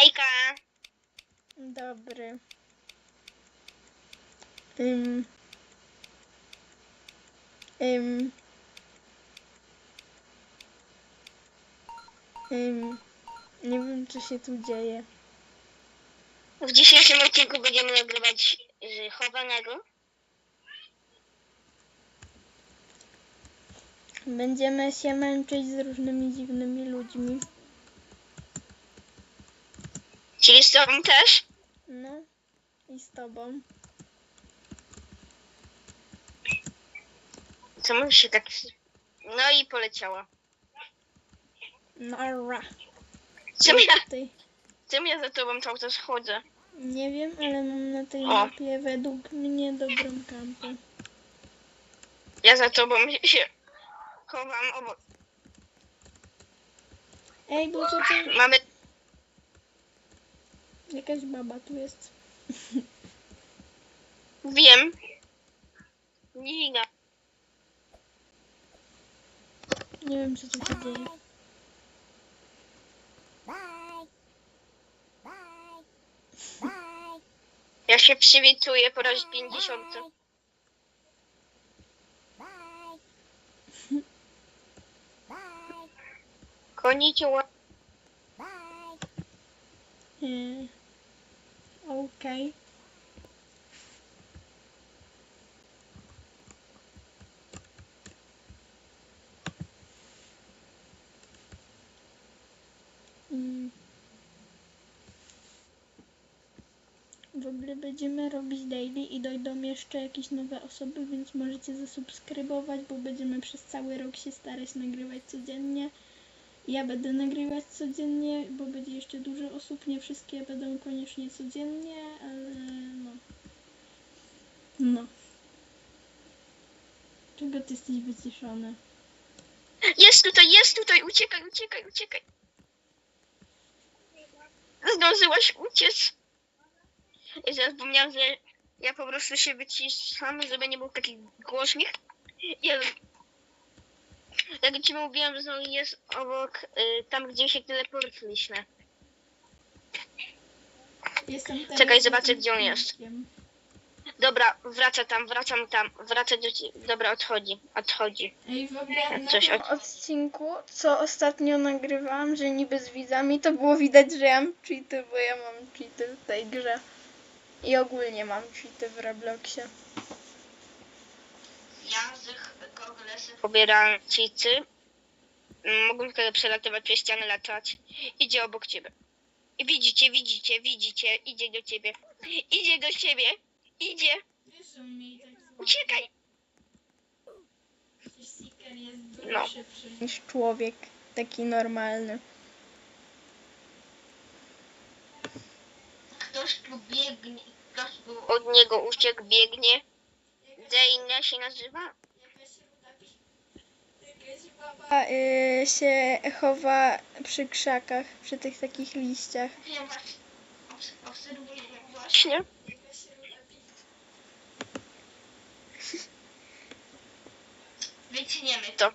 Hejka! Dobry. Ym. Ym. Ym. Nie wiem, co się tu dzieje. W dzisiejszym odcinku będziemy nagrywać z chowanego. Będziemy się męczyć z różnymi dziwnymi ludźmi. Czyli z tobą też. No. I z tobą. Co może się tak... No i poleciała. Nara. Czym ja, Ty. czym ja za tobą cały czas chodzę? Nie wiem, ale mam na tej O. mapie według mnie dobrą kampę. Ja za tobą się chowam obok. Ej, bo co ty... Mamy... Jakaś baba tu jest. Wiem. Liga. Nie wiem, co tu się dzieje. Ja się przywituję po raz 50. Konnichiwa. Eee, Okej. Mm. W ogóle będziemy robić daily i dojdą jeszcze jakieś nowe osoby, więc możecie zasubskrybować, bo będziemy przez cały rok się starać nagrywać codziennie. Ja będę nagrywać codziennie, bo będzie jeszcze dużo osób. Nie wszystkie będą koniecznie codziennie, ale no. No. Czego ty jesteś wyciszony? Jest tutaj, jest tutaj, uciekaj, uciekaj, uciekaj. Zdążyłaś uciec. I zapomniałam, że ja po prostu się wyciszam, żeby nie był taki głośnik. Ja... Jak ci mówiłam, że on jest obok, y, tam gdzie się teleportliśmy. Jestem Czekaj, zobaczę, gdzie on jest. Dobra, wraca tam, wracam tam, wraca do ciebie. Dobra, odchodzi, odchodzi. Ej, w ogóle na Coś tym od- odcinku, co ostatnio nagrywałam, że niby z widzami, to było widać, że ja mam cheaty, bo ja mam cheaty w tej grze. I ogólnie mam cheaty w Robloxie. Ja z pobieram cicy. Mogą wtedy przelatywać przez ścianę, latać. Idzie obok ciebie. I widzicie, widzicie, widzicie, idzie do ciebie. Idzie do ciebie. Idzie. Uciekaj. No. Niż człowiek, taki normalny. Ktoś tu biegnie. Ktoś tu od niego uciekł, biegnie. Dejna się nazywa? A, y, się chowa przy krzakach, przy tych takich liściach. Wiem Obserwuję właśnie. Wyciniemy to.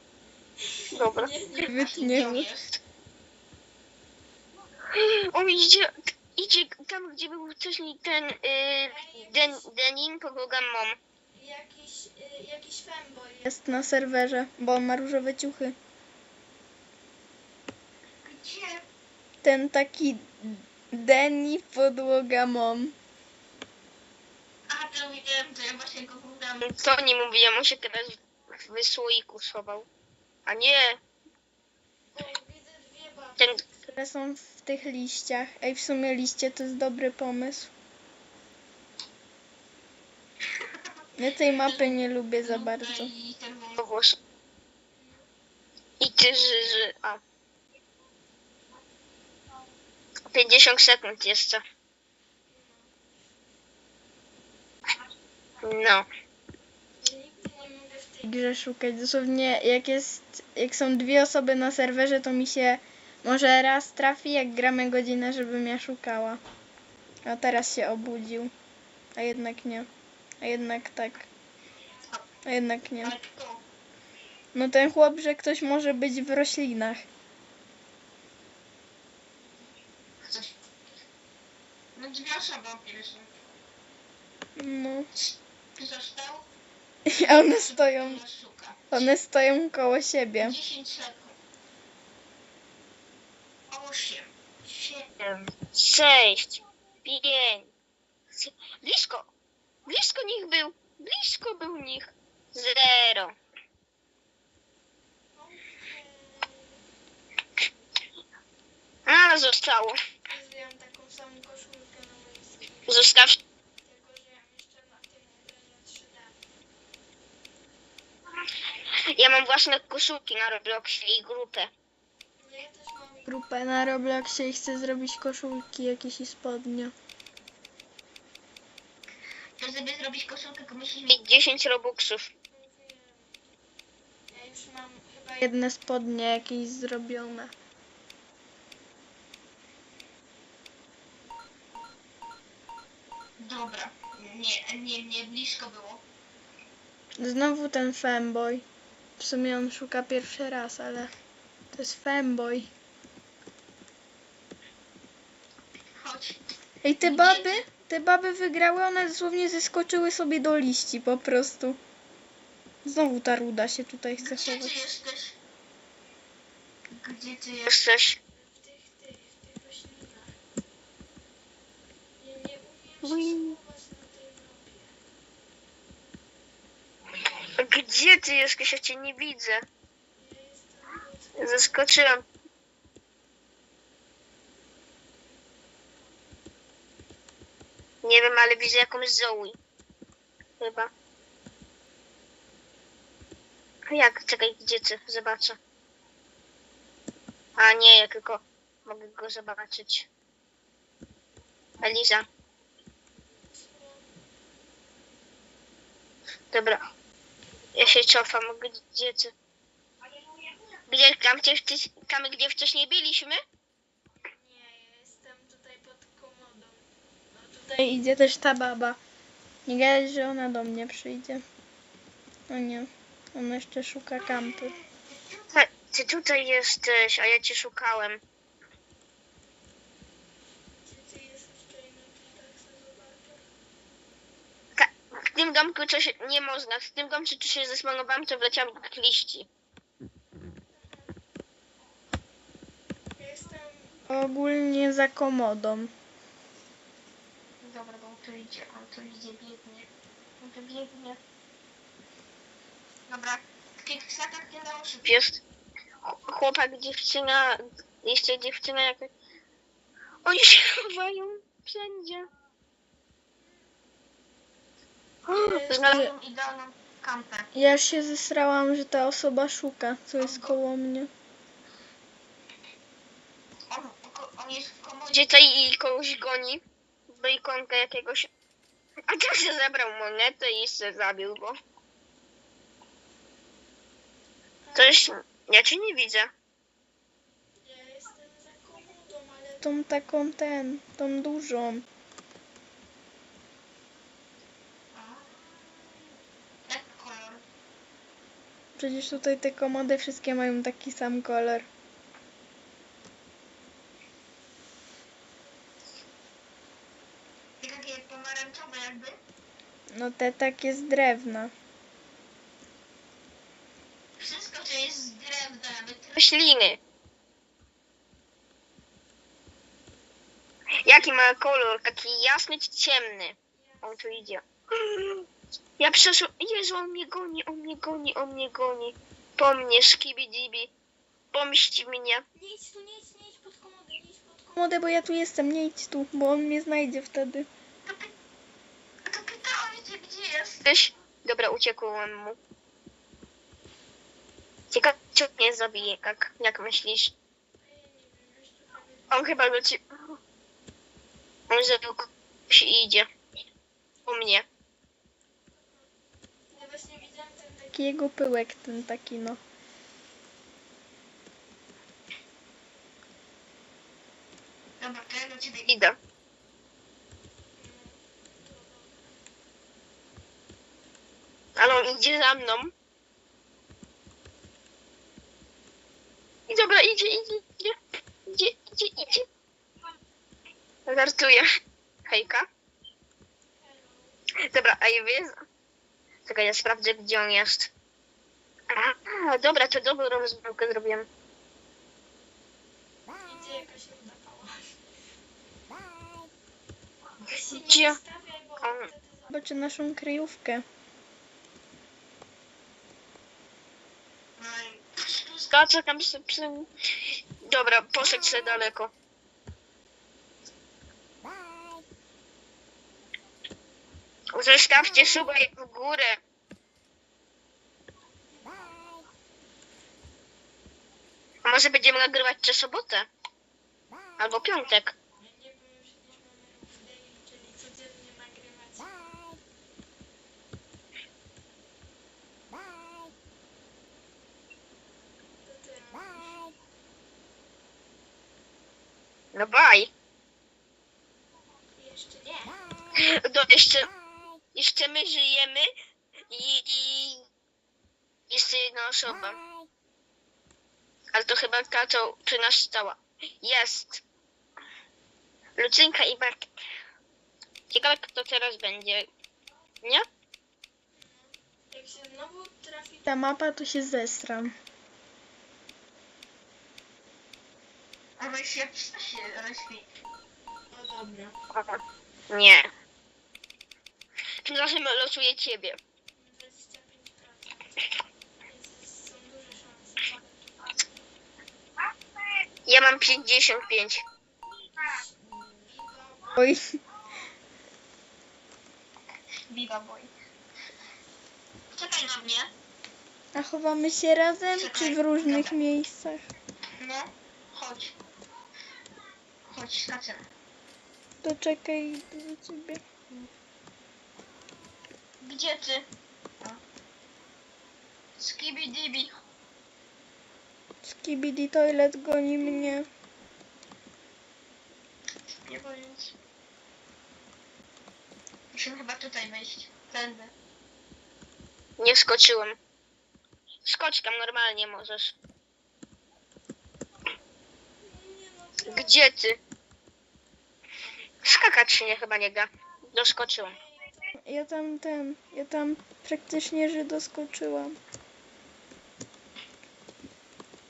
Dobra. Wytniemy. jest? On idzie, idzie tam, gdzie był wcześniej ten y, Den, Denin, kogo mom. Jakiś, y, jakiś fanboy jest na serwerze, bo on ma różowe ciuchy. Gdzie? Ten taki Deni podłoga mom. A, to wiem, to ja właśnie go oglądam. Co nie mówiłem, on się teraz w słoiku schował. A nie, ten które są w tych liściach. Ej, w sumie liście to jest dobry pomysł. Ja tej mapy nie lubię za bardzo. I ty, że, że, a. 50 sekund jeszcze. No. Grze szukać. Dosłownie jak jest, jak są dwie osoby na serwerze, to mi się może raz trafi, jak gramy godzinę, żebym ja szukała. A teraz się obudził. A jednak nie. A jednak tak. A jednak nie. Ale kto? No ten chłop, że ktoś może być w roślinach. Coś. rysuj. No. Został? A one stoją, one stoją koło siebie. 10 sekund. 8, 7, 6, 5. Blisko. Blisko nich był. Blisko był nich. Zero. A, zostało. Zdjąłem Zostaw. tylko że ja jeszcze ekranie 3D. Ja mam własne koszulki na Robloxie i grupę. No mam grupę na Robloxie i chcę zrobić koszulki jakieś i spodnie. To żeby zrobić koszulkę, to musisz mieć 10 robuxów. Ja już mam chyba jedne spodnie jakieś zrobione. Dobra. Nie, nie, nie blisko było. Znowu ten femboy. W sumie on szuka pierwszy raz, ale to jest femboy. Chodź. Ej, te baby, te baby wygrały, one dosłownie zeskoczyły sobie do liści po prostu. Znowu ta ruda się tutaj chce Gdzie ty chować. jesteś? Gdzie ty jesteś? W tych, tych, w tych roślinach. Ja nie umiem Ui. schować na tej mapie. Gdzie ty jesteś? Ja cię nie widzę. Ja jestem pod... Zaskoczyłam. Nie wiem, ale widzę jakąś Zoe. Chyba. Jak? Czekaj, gdzie ty? Zobaczę. A nie, ja tylko mogę go zobaczyć. Eliza. Dobra. Ja się cofam, gdzie ty? Gdzie, tam, gdzie, tam, gdzie wcześniej byliśmy? Nie, ja jestem tutaj pod komodą. No tutaj idzie też ta baba. Nie gadać, że ona do mnie przyjdzie. O nie, ona jeszcze szuka kampy. Ty, ty tutaj jesteś, a ja cię szukałem. Ka- w tym domku coś nie można. W tym domku coś się zesmanowałem, to wleciałam kliści. Jestem ogólnie za komodą. Tu idzie, on tu idzie, biegnie. On tu biegnie. Dobra, w tych krzakach nie dało się. Jest ch- chłopak, dziewczyna, jeszcze dziewczyna jakaś. Oni się chowają wszędzie. Znalazłem idealną kampę. Ja już się zesrałam, że ta osoba szuka, co jest koło mnie. On, on jest w komodzie tej i kogoś goni. Do ikonka jakiegoś. A też się zabrał monetę i jeszcze zabił go. Coś. Ja cię nie widzę. Ja jestem za komodą, ale... Tą taką ten, tą dużą. Jak kolor? Przecież tutaj te komody wszystkie mają taki sam kolor. Takie pomarańczowe jakby. No te takie z drewna. Wszystko co jest z drewna, nawet rośliny. Jaki ma kolor? Taki jasny czy ciemny? On tu idzie. Ja przeszłam. Jezu, on mnie goni, on mnie goni, on mnie goni. Po mnie, szkibidibi. Pomści mnie. Nie idź tu, nie idź, nie idź pod komodę, nie idź pod komodę, bo ja tu jestem, nie idź tu, bo on mnie znajdzie wtedy. To, py- to pytałam cię, gdzie jesteś. Dobra, uciekłem mu. Ciekawe, czy mnie zabije, jak, jak myślisz? On chyba do ciebie... On zabił kogoś idzie. U mnie. Ja właśnie widziałam ten taki jego pyłek, ten taki no. Dobra, to ja do ciebie idę. Ale on idzie za mną. I dobra, idzie, idzie, idzie. Idzie, idzie, idzie. Żartuję. Hejka. Dobra, a i wy... Czekaj, ja sprawdzę, gdzie on jest. A, dobra, to dobrą rozmówkę zrobiłem. Idzie jakaś pałaś. Gdzie? Zobaczę naszą kryjówkę. Skacze tam z psem. Dobra, poszedł sobie daleko. Zostawcie suba w górę. A może będziemy nagrywać co sobotę? Albo piątek. Ja nie wiem, już nie mamy w daily, czyli codziennie nagrywać. To ty robisz. No baj. Jeszcze nie. No jeszcze, jeszcze my żyjemy i, i jeszcze jedna osoba. Ale to chyba ta, co przy nas stała. Jest. Lucynka i Bartek. Ciekawe, kto teraz będzie. Nie? Jak się znowu trafi ta mapa, to się zestram. Ale się się rozświ. No dobra. Nie. Tym razem losuję ciebie. 25%. Więc są duże szanse. Ja mam 55. Oj. Biga boy. Czekaj na mnie. A chowamy się razem, czy w różnych Dobra. miejscach? No, chodź. Chodź, skaczę. To czekaj do ciebie. Gdzie ty? Skibidibi. Skibidi Toilet goni mnie. Nie nic. Musimy chyba tutaj wejść. Tędy. Nie skoczyłem. Skocz tam normalnie możesz. Gdzie ty? Skakać się nie chyba nie da. Doskoczyłem. Ja tam ten, ja tam praktycznie, że doskoczyłam.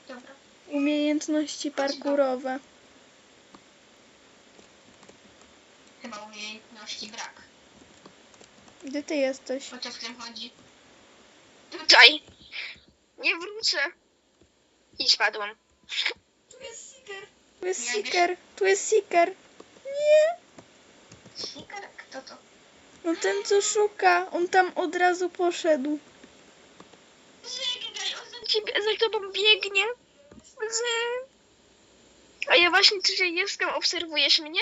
Dobra. Umiejętności parkurowe. Chyba umiejętności brak. Gdzie ty jesteś? O co w tym chodzi? Tutaj. Nie wrócę. I spadłam. Tu jest Seeker. Tu jest Nie Seeker. Tu jest Seeker. Nie. Sniker? Kto to? No ten co szuka. On tam od razu poszedł. Żegnaj, on za Ciebie za tobą biegnie. Z... A ja właśnie tutaj jestem. Obserwujesz mnie?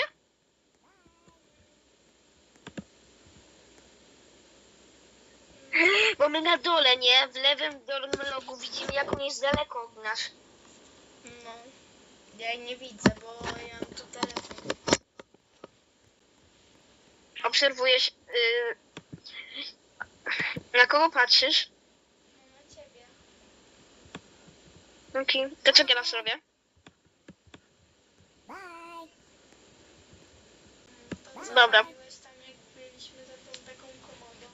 Bo my na dole, nie? W lewym dolnym rogu widzimy, jak on jest daleko od nas. No. Ja nie widzę, bo ja mam tu telefon. Obserwujesz... Yy... Na kogo patrzysz? No na ciebie. Okej. To co teraz robię? To Dobra. zadzwoniłeś tam jak byliśmy za tą taką komodą.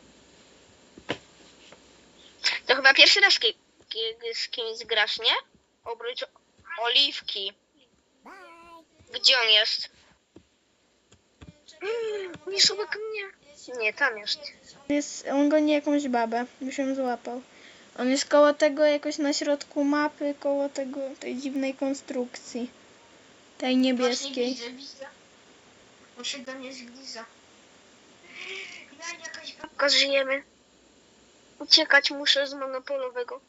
To chyba pierwszy raz ki- ki- z kimś grasz, nie? Oprócz Oliwki. Gdzie on jest? On jest obok mnie. Nie, tam jest. jest. On goni jakąś babę. Już ją złapał. On jest koło tego jakoś na środku mapy, koło tego tej dziwnej konstrukcji. Tej Właśnie niebieskiej. widzę, widzę. On się do mnie zbliża. Ja jakaś bab- Tylko żyjemy. Uciekać muszę z monopolowego.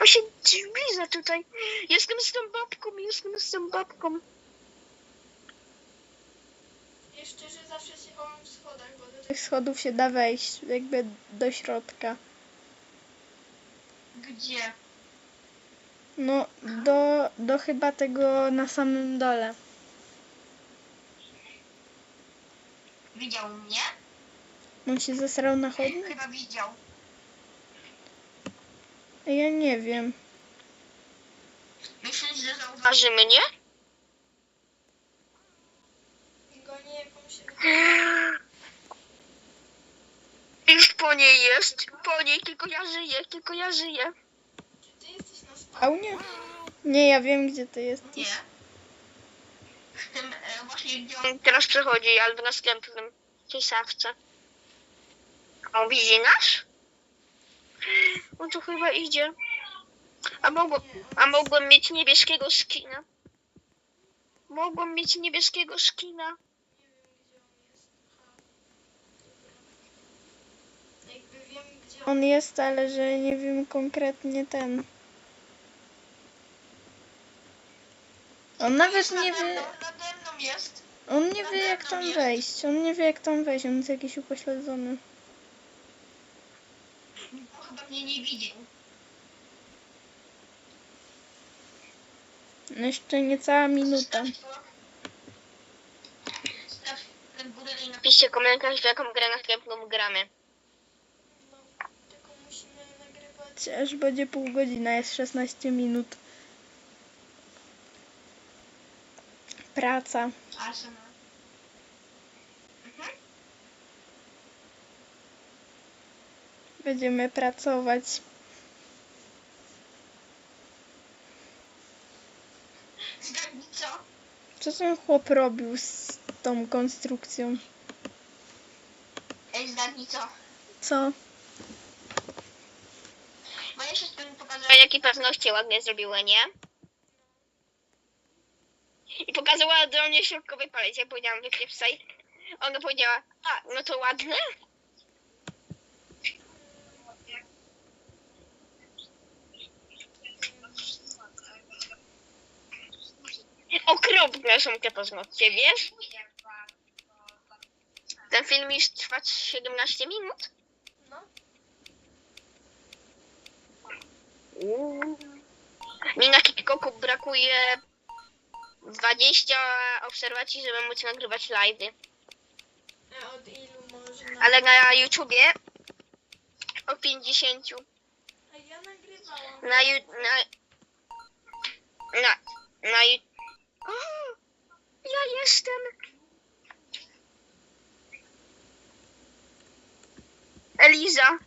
On się zbliża tutaj. Jestem z tą babką, jestem z tą babką. Jeszcze, że zawsze się chowam w schodach, bo do tych schodów się da wejść jakby do środka. Gdzie? No, do, do chyba tego na samym dole. Widział mnie? On się zesrał na chodnik? Chyba widział. Ja nie wiem. Myślisz, że zauważył? Waży mnie? Jakąś po niej jest, po niej, tylko ja żyję, tylko ja żyję. Czy ty jesteś na spawnie? Spawnie? Nie, ja wiem gdzie ty jesteś. Nie. W tym e, właśnie gdzie on... Teraz przechodzi, albo na następnym, w tej szafce. O, widzi nas? On tu chyba idzie. A, mogło, a mogłem mieć niebieskiego skina. Mogłem mieć niebieskiego skina. Jakby wiem gdzie on... On jest, ale że nie wiem konkretnie ten. On nawet nie wie. mną, nade mną jest. On nie wie jak tam wejść. On nie wie jak tam wejść. On jest jakiś upośledzony. Mnie nie widział. Jeszcze niecała minuta. Zostaw to. Staw ten górę i napisz. Piszcie komentarz, w jaką grę następną gramy. No, tylko musimy nagrywać. Aż będzie pół godzina, jest 16 minut. Praca. Arsenal. Będziemy pracować. Zgadnij co? Co ten chłop robił z tą konstrukcją? Ej, zgadnij co? Co? Bo jeszcze chcę mi pokazać. A jakie paznokcie ładnie zrobiły, nie? I pokazała do mnie środkowy palec. Ja powiedziałam, wypieprzaj. Ona powiedziała, a, no to ładne. Są te paznokcie, wiesz? Ten film już trwa 17 minut. No. Mi na TikToku brakuje 20 obserwacji, żeby móc nagrywać live'y. A od ilu można? Ale na YouTubie o 50. A ja nagrywałam. Na ju- na na na o, Ja jestem. Eliza.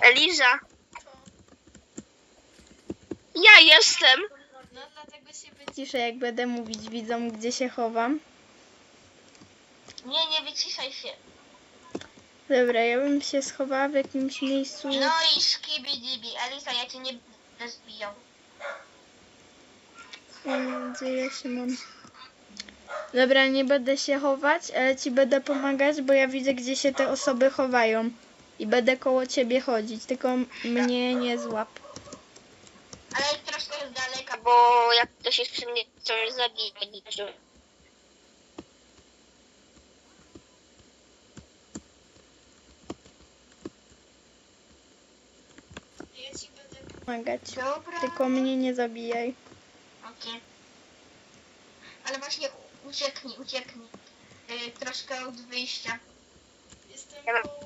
Eliza. Ja jestem. No dlatego się będzie. Ciszę jak będę mówić widzom gdzie się chowam. Nie, nie wyciszaj się. Dobra, ja bym się schowała w jakimś miejscu. No i skibidibi. Elisa, ja cię nie będę ja się mam? Dobra, nie będę się chować, ale ci będę pomagać, bo ja widzę, gdzie się te osoby chowają. I będę koło ciebie chodzić, tylko mnie nie złap. Ale troszkę jest daleka, bo... Jak ktoś jest przy mnie, już zabije. Ja ci będę... Pomagać. Dobra. Tylko mnie nie zabijaj. Okej. Ale właśnie ucieknij, ucieknij. Yy, troszkę od wyjścia. Jestem.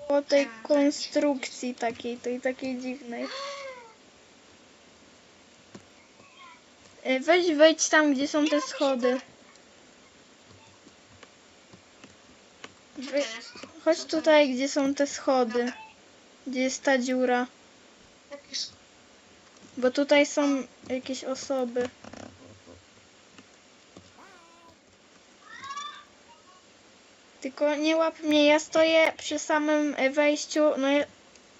Po tej konstrukcji takiej, tej takiej dziwnej. E, Weź wejdź tam, gdzie są te schody. Co to Wy- jest? Chodź tutaj, gdzie są te schody. Gdzie jest ta dziura. Jakiś... Bo tutaj są jakieś osoby. Tylko nie łap mnie, ja stoję przy samym e, wejściu, no ja,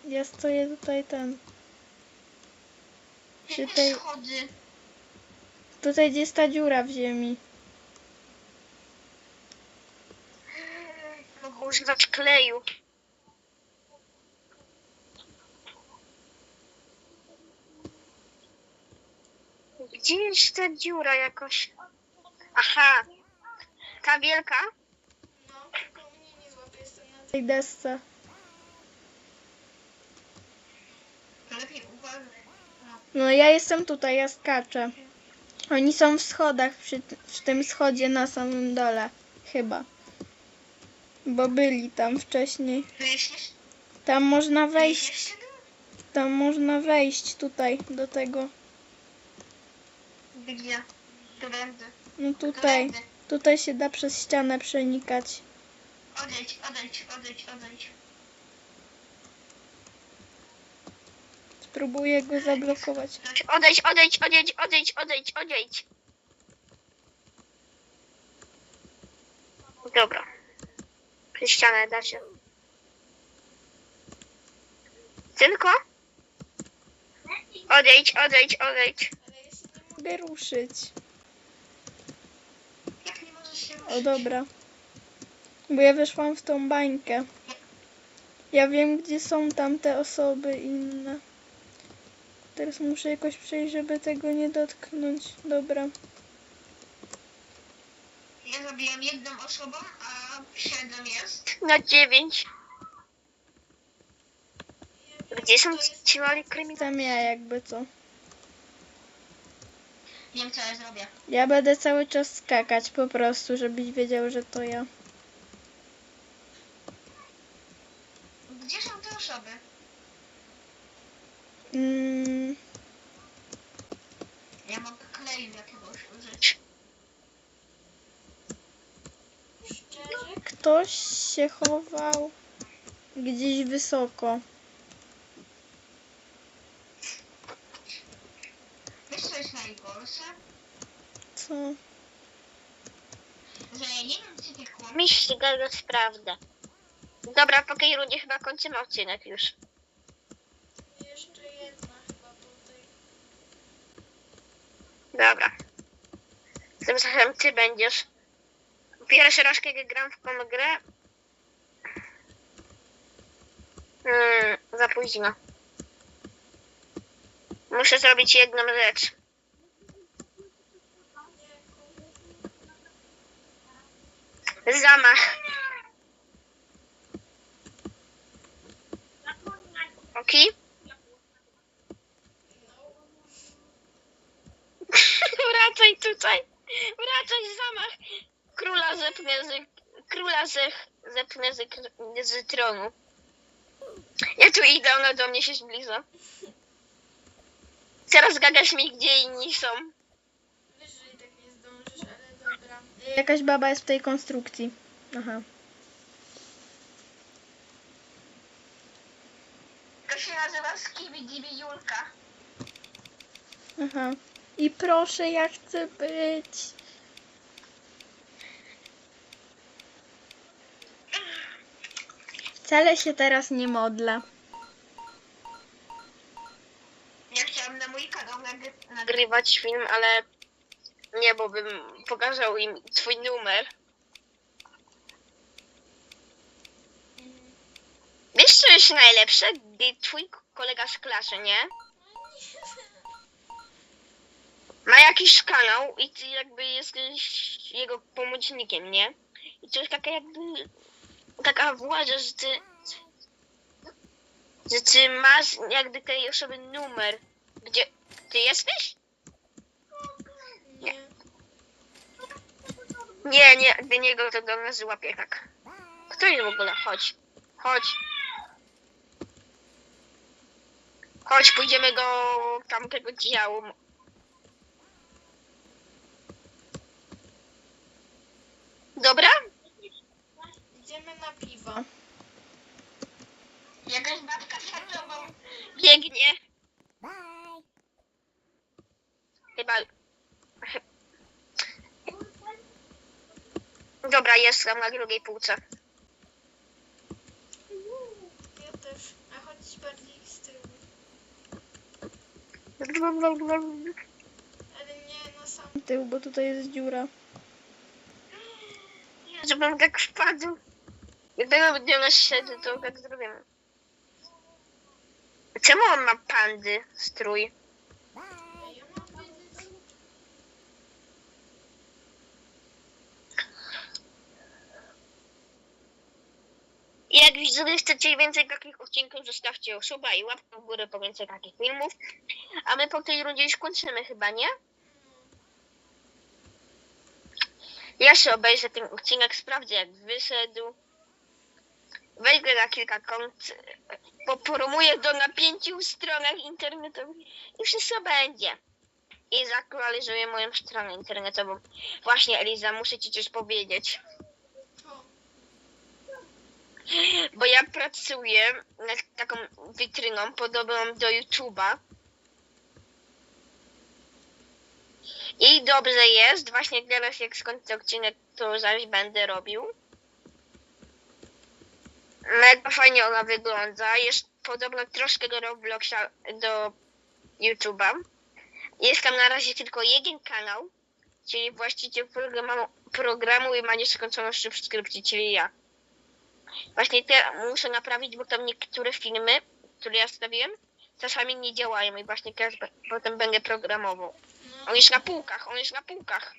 ja stoję tutaj ten. Przy Jakie tej, schody? tutaj gdzie jest ta dziura w ziemi. Mogę używać kleju. Gdzie jest ta dziura jakoś? Aha. Ta wielka? Tej desce. No ja jestem tutaj, ja skaczę. Oni są w schodach, przy, przy tym schodzie na samym dole. Chyba. Bo byli tam wcześniej. Tam można wejść. Tam można wejść tutaj do tego. Gdzie? No tutaj. Tutaj się da przez ścianę przenikać. Odejdź, odejdź, odejdź, odejdź. Spróbuję go zablokować. Odejdź, odejdź, odejdź, odejdź, odejdź, odejdź. Dobra. Przez ścianę da się. Tylko? Odejdź, odejdź, odejdź. Mogę ruszyć. Jak nie możesz się O dobra. Bo ja weszłam w tą bańkę. Ja wiem, gdzie są tamte osoby inne. Teraz muszę jakoś przejść, żeby tego nie dotknąć. Dobra. Ja zabiłem jedną osobą, a siedem jest. Na dziewięć. Gdzie są ci mali kryminalni? Tam ja jakby co. Wiem co ja zrobię. Ja będę cały czas skakać po prostu, żebyś wiedział, że to ja. Osoby? Mm, Ja mogę kleju jakiegoś użyć. ktoś się chował gdzieś wysoko. Wiesz co jest najgorsze? Co? Że ja nie wiem czy ty kłam... Miś gada sprawdę. Dobra, po tej rundzie chyba kończymy odcinek już. Jeszcze jedna chyba tutaj. Dobra. Tym samym ty będziesz. Pierwszy raz, kiedy gram w tą grę. Hmm, za późno. Muszę zrobić jedną rzecz. Zamach. Oki? Wracaj tutaj. Wracaj zamach. Króla zepnę z, króla ze, zepnę z, z tronu. Ja tu idę, ona do mnie się zbliża. Teraz gadasz mi, gdzie inni są. Tak. Jakaś baba jest w tej konstrukcji. Aha. To się nazywa Skibidi Julka. Aha. I proszę, ja chcę być. Wcale się teraz nie modlę. Ja chciałam na mój kanał nagry... nagry... Nagrywać film, ale nie, bo bym pokazał im twój numer. Jest najlepsze? Gdy twój kolega z klasy, nie? Ma jakiś kanał i ty jakby jesteś jego pomocnikiem, nie? I to jest taka jakby taka władza, że ty że ty masz jakby tej osoby numer. Gdzie ty jesteś? Nie. Nie, nie, do niego to do nas złapie tak. Kto jest w ogóle? Chodź. Chodź. Chodź, pójdziemy do tamtego działu. Dobra? Idziemy na piwo. Jakaś babka za tobą. Biegnie. Chyba. Dobra, jestem na drugiej półce. Ja też. A chodź bardziej z tyłu. Ale nie na sam tył, bo tutaj jest dziura. Żebym tak wpadł. Nawet nie nas szedł, to tak zrobimy. Czemu on ma pandy strój? Ja mam wiedzieć. I jak widzowie chcecie więcej takich odcinków, zostawcie suba i łapkę w górę po więcej takich filmów. A my po tej rundzie już kończymy chyba, nie? Ja się obejrzę ten odcinek, sprawdzę jak wyszedł. Wejdę na kilka kont, popromuję go na pięciu stronach internetowych i wszystko będzie. I zaktualizuję moją stronę internetową. Właśnie Eliza, muszę ci coś powiedzieć. Bo ja pracuję nad taką witryną podobną do YouTube'a. I dobrze jest, właśnie teraz jak skończę odcinek, to zaś będę robił. Mega fajnie ona wygląda. Jest podobna troszkę do Robloxa, do YouTube'a. Jest tam na razie tylko jeden kanał, czyli właściciel programu, programu i ma nieskończoną subskrypcji, czyli ja. Właśnie te muszę naprawić, bo tam niektóre filmy, które ja stawiłem, czasami nie działają i właśnie teraz be- potem będę programował. No, On jest na półkach, on jest na półkach.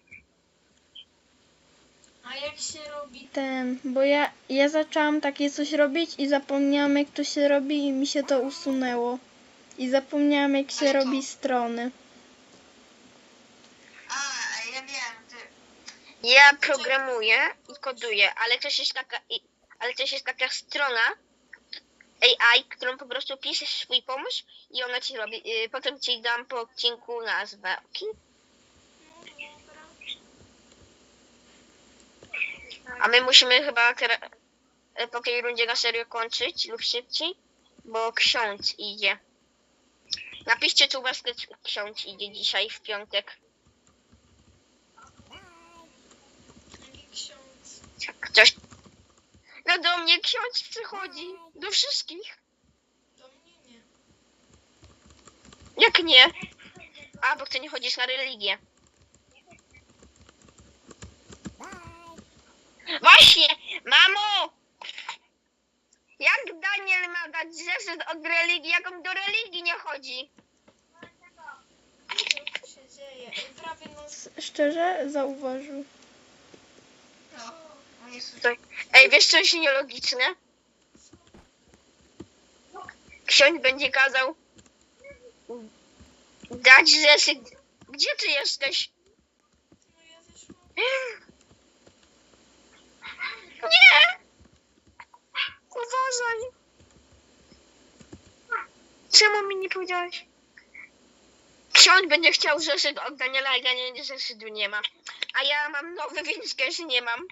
a jak się robi? Ten, bo ja, ja zaczęłam takie coś robić i zapomniałam jak to się robi i mi się to usunęło. I zapomniałam jak się robi strony. A, ja wiem, ty. Ja programuję i koduję, ale też jest taka, i- ale też jest taka strona AI, którą po prostu piszesz swój pomysł i ona ci robi. y, Potem ci dam po odcinku nazwę. Okay? A my musimy chyba e, po tej rundzie na serio kończyć lub szybciej, bo ksiądz idzie. Napiszcie tu was ksiądz idzie dzisiaj w piątek. Ktoś. No do mnie ksiądz przychodzi. Do wszystkich. Do mnie nie. Jak nie? A, bo ty nie chodzisz na religię. Właśnie! Mamo! Jak Daniel ma dać zeszyt od religii, jak on do religii nie chodzi? Co się dzieje? Ej, prawie nas... Szczerze zauważył. No. O Jezu. To- Ej, wiesz co jest nielogiczne? Ksiądz będzie kazał dać zeszyt. Gdzie ty jesteś? Ja. Nie! Uważaj! Czemu mi nie powiedziałeś? Ksiądz będzie chciał zeszyt od Daniela, a Daniel zeszytu nie ma. A ja mam nowy, więc też nie mam.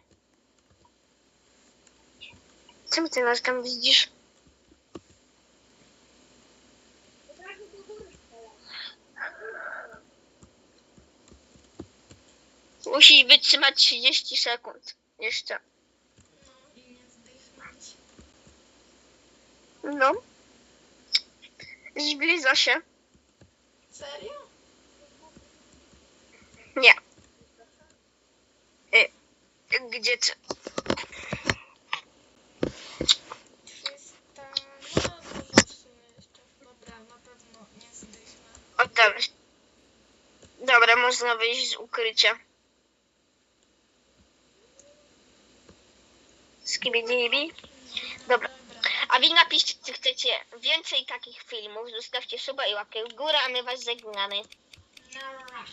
Czemu ty nas tam widzisz? Musi wytrzymać 30 sekund. Jeszcze. No. No. Zbliża się. Serio? Nie. Y, gdzie ty? 300... No dużo w sumie jeszcze. Dobra, na pewno nie Oddamy. Dobra, można wyjść z ukrycia. Skibidi Dobra. A wy napiszcie, czy chcecie więcej takich filmów. Zostawcie suba i łapkę w górę, a my was żegnamy. Nara.